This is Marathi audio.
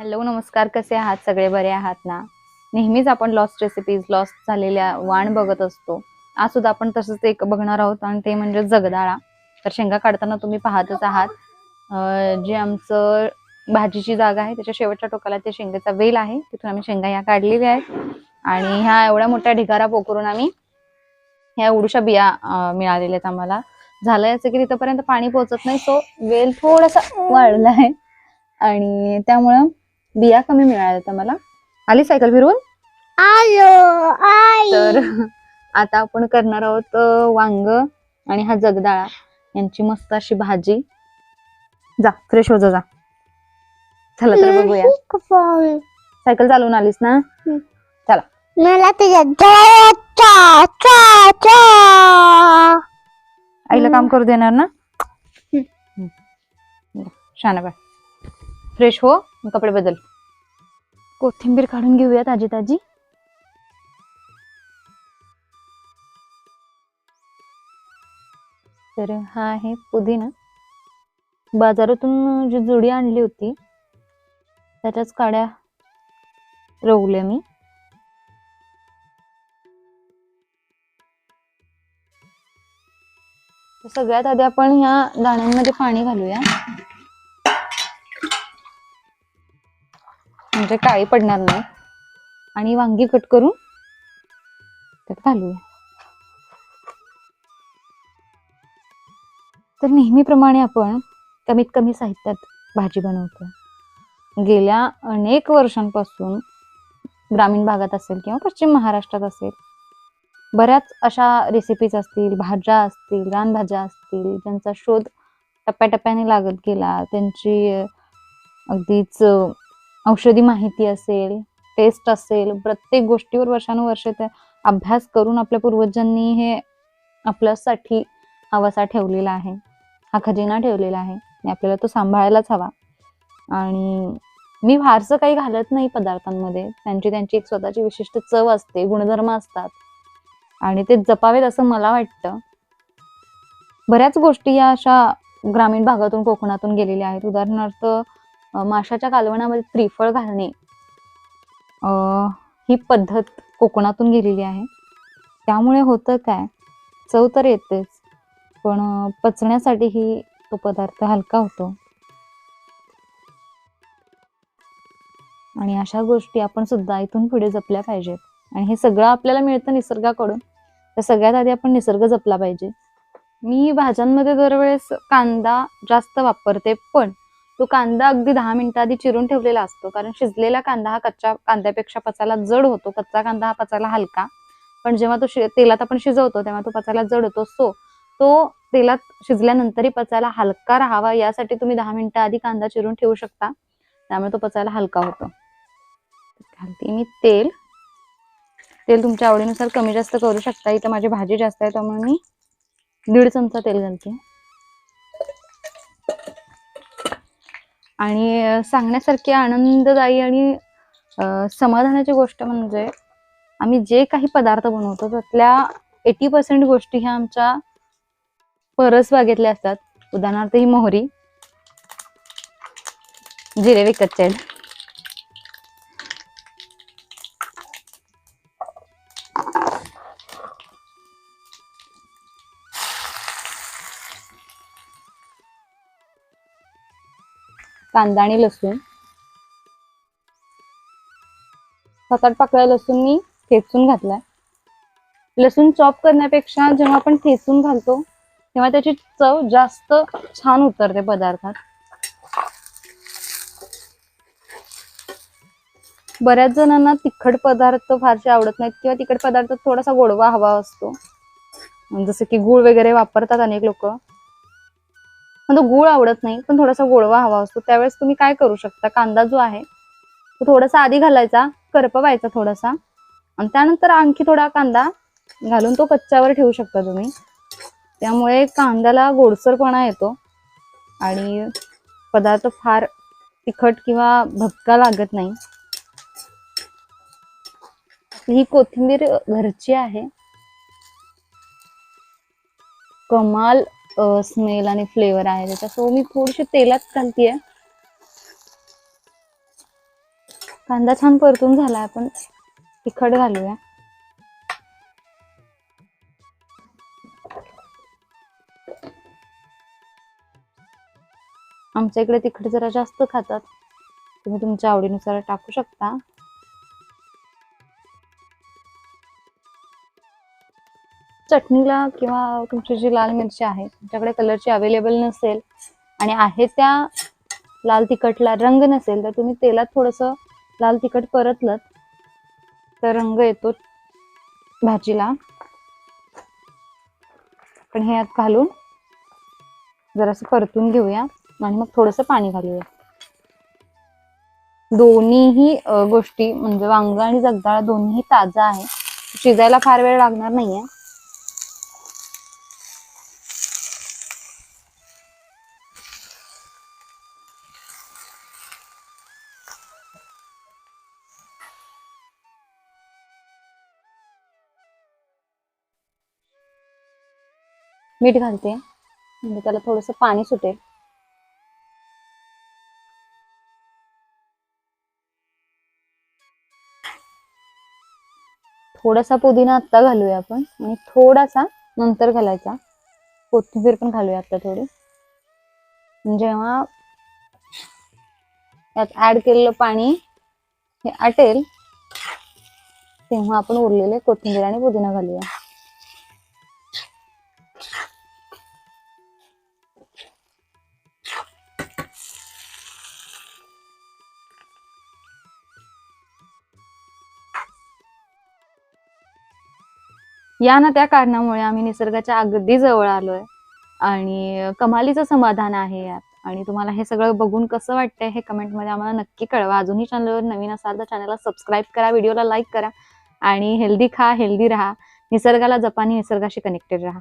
हॅलो नमस्कार. कसे आहात? सगळे बरे आहात ना? नेहमीच आपण लॉस्ट रेसिपीज लॉस्ट झालेल्या वाण बघत असतो. आज सुद्धा आपण तसंच एक बघणार आहोत आणि ते म्हणजे जगदाळा. तर शेंगा काढताना तुम्ही पाहतच आहात. जे आमचं भाजीची जागा आहे त्याच्या शेवटच्या टोकाला ते शेंगाचा वेल आहे. तिथून आम्ही शेंगा ह्या काढलेल्या आहेत. आणि ह्या एवढ्या मोठ्या ढिगारा पोकरून आम्ही ह्या एवढूशा बिया मिळालेल्या आहेत आम्हाला. झालंय असं की तिथपर्यंत पाणी पोहोचत नाही. सो वेल थोडासा वाढला आहे आणि त्यामुळं बिया कमी मिळाल्या मला आली सायकल फिरवून तर आता आपण करणार आहोत वांग आणि हा जगदाळा. यांची मस्त अशी भाजी. जा फ्रेश हो जा. चला तर बघूया. सायकल चालवून आलीस ना? मला आईला काम करू देणार ना? शाना बाय. फ्रेश हो कपडे बदल. कोथिंबीर काढून घेऊया ताजी ताजी तर हा आहे पुदिना. बाजारातून जी जुडी आणली होती त्याच्याच काड्या रोवल्या मी. सगळ्यात आधी आपण ह्या दाण्यांमध्ये पाणी घालूया. म्हणजे काळी पडणार नाही. आणि वांगी कट करून त्यात घालूया. तर नेहमीप्रमाणे आपण कमीत कमी साहित्यात भाजी बनवतो गेल्या अनेक वर्षांपासून ग्रामीण भागात असेल किंवा पश्चिम महाराष्ट्रात असेल बऱ्याच अशा रेसिपीज असतील भाज्या असतील रानभाज्या असतील ज्यांचा शोध टप्प्याटप्प्याने लागत गेला त्यांची अगदीच औषधी माहिती असेल टेस्ट असेल प्रत्येक गोष्टीवर वर्षानुवर्षे ते अभ्यास करून आपल्या पूर्वजांनी हे आपल्यासाठी हवासा ठेवलेला आहे हा खजिना ठेवलेला आहे आणि आपल्याला तो सांभाळायलाच हवा. आणि मी फारसं काही घालत नाही पदार्थांमध्ये त्यांची त्यांची एक स्वतःची विशिष्ट चव असते गुणधर्म असतात. आणि ते जपावेत असं मला वाटतं. बऱ्याच गोष्टी या अशा ग्रामीण भागातून कोकणातून गेलेल्या आहेत. उदाहरणार्थ माशाच्या कालवणामध्ये त्रिफळ घालणे ही पद्धत कोकणातून गेलेली आहे. त्यामुळे होतं काय? चव तर येतेच पण पचण्यासाठीही तो पदार्थ हलका होतो. आणि अशा गोष्टी आपण सुद्धा इथून पुढे जपल्या पाहिजेत. आणि हे सगळं आपल्याला मिळतं निसर्गाकडून. तर सगळ्यात आधी आपण निसर्ग जपला पाहिजे. मी भाज्यांमध्ये दरवेळेस कांदा जास्त वापरते पण तो कांदा अगदी दहा मिनिटं आधी चिरून ठेवलेला असतो. कारण शिजलेला कांदा हा कच्च्या कांद्यापेक्षा पचायला जड होतो. कच्चा कांदा हा पचायला हलका. पण जेव्हा तो तेलात आपण शिजवतो तेव्हा तो पचायला जड होतो. सो तो तेलात शिजल्यानंतरही पचायला हलका राहावा यासाठी तुम्ही दहा मिनिटं आधी कांदा चिरून ठेवू शकता. त्यामुळे तो पचायला हलका होतो. घालते मी तेल. तेल तुमच्या आवडीनुसार कमी जास्त करू शकता. इथं माझी भाजी जास्त आहे त्यामुळे मी दीड चमचा तेल घालते. आणि सांगण्यासारखी आनंददायी आणि समाधानाची गोष्ट म्हणजे आम्ही जे काही पदार्थ बनवतो त्यातल्या एटी पर्सेंट गोष्टी ह्या आमच्या परसबागेतल्या असतात. उदाहरणार्थ ही मोहरी जिरे विकतचे आहेत. कांदा आणि लसूण. सात आठ पाकळ्या लसूण मी ठेचून घातलाय. लसूण चॉप करण्यापेक्षा जेव्हा आपण ठेचून घालतो तेव्हा त्याची चव जास्त छान उतरते पदार्थात. बऱ्याच जणांना तिखट पदार्थ फारसे आवडत नाहीत किंवा तिखट पदार्थ थोडासा गोडवा हवा असतो. जसं की गुळ वगैरे वापरतात अनेक लोक. पण तो गुळ आवडत नाही पण थोडासा गोडवा हवा असतो. त्यावेळेस तुम्ही काय करू शकता? कांदा जो आहे तो थोडासा आधी घालायचा करपवायचा थोडासा. आणि त्यानंतर आणखी थोडा कांदा घालून तो कच्च्यावर ठेवू शकता तुम्ही. त्यामुळे कांद्याला गोडसरपणा येतो आणि पदार्थ फार तिखट किंवा भपका लागत नाही. ही कोथिंबीर घरची आहे. कमाल स्मेल आणि फ्लेवर आहे त्याचा. सो मी थोडीशी तेलात घालतीये. कांदा छान परतून झाला आपण तिखट घालूया. आमच्या इकडे तिखट जरा जास्त खातात. तुम्ही तुमच्या आवडीनुसार टाकू शकता. चटणीला किंवा तुमची जी लाल मिरची आहे तुमच्याकडे कलरची अवेलेबल नसेल आणि आहे त्या लाल तिखटला रंग नसेल तर तुम्ही तेलात थोडंसं लाल तिखट परतलं तर रंग येतो भाजीला. पण हे आत घालून जरासं परतून घेऊया आणि मग थोडंसं पाणी घालूया. दोन्हीही गोष्टी म्हणजे वांग आणि जगदाळा दोन्ही ताजा आहे. शिजायला फार वेळ लागणार नाहीये. मीठ घालते. म्हणजे त्याला थोडंसं पाणी सुटेल. थोडासा पुदिना आत्ता घालूया आपण. आणि थोडासा नंतर घालायचा. कोथिंबीर पण घालूया आता थोडी. म्हणजे जेव्हा यात ऍड केलेलं पाणी हे आटेल तेव्हा आपण उरलेले कोथिंबीर आणि पुदिना घालूया. या ना त्या कारणामुळे आम्ही निसर्गाच्या अगदी जवळ आलोय. आणि कमालीचं समाधान आहे यात. आणि तुम्हाला हे सगळं बघून कसं वाटतंय हे कमेंटमध्ये आम्हाला नक्की कळवा. अजूनही चॅनलवर नवीन असाल तर चॅनलला सबस्क्राईब करा व्हिडिओला लाईक करा. आणि हेल्दी खा हेल्दी राहा. निसर्गाला जपानी निसर्गाशी कनेक्टेड राहा.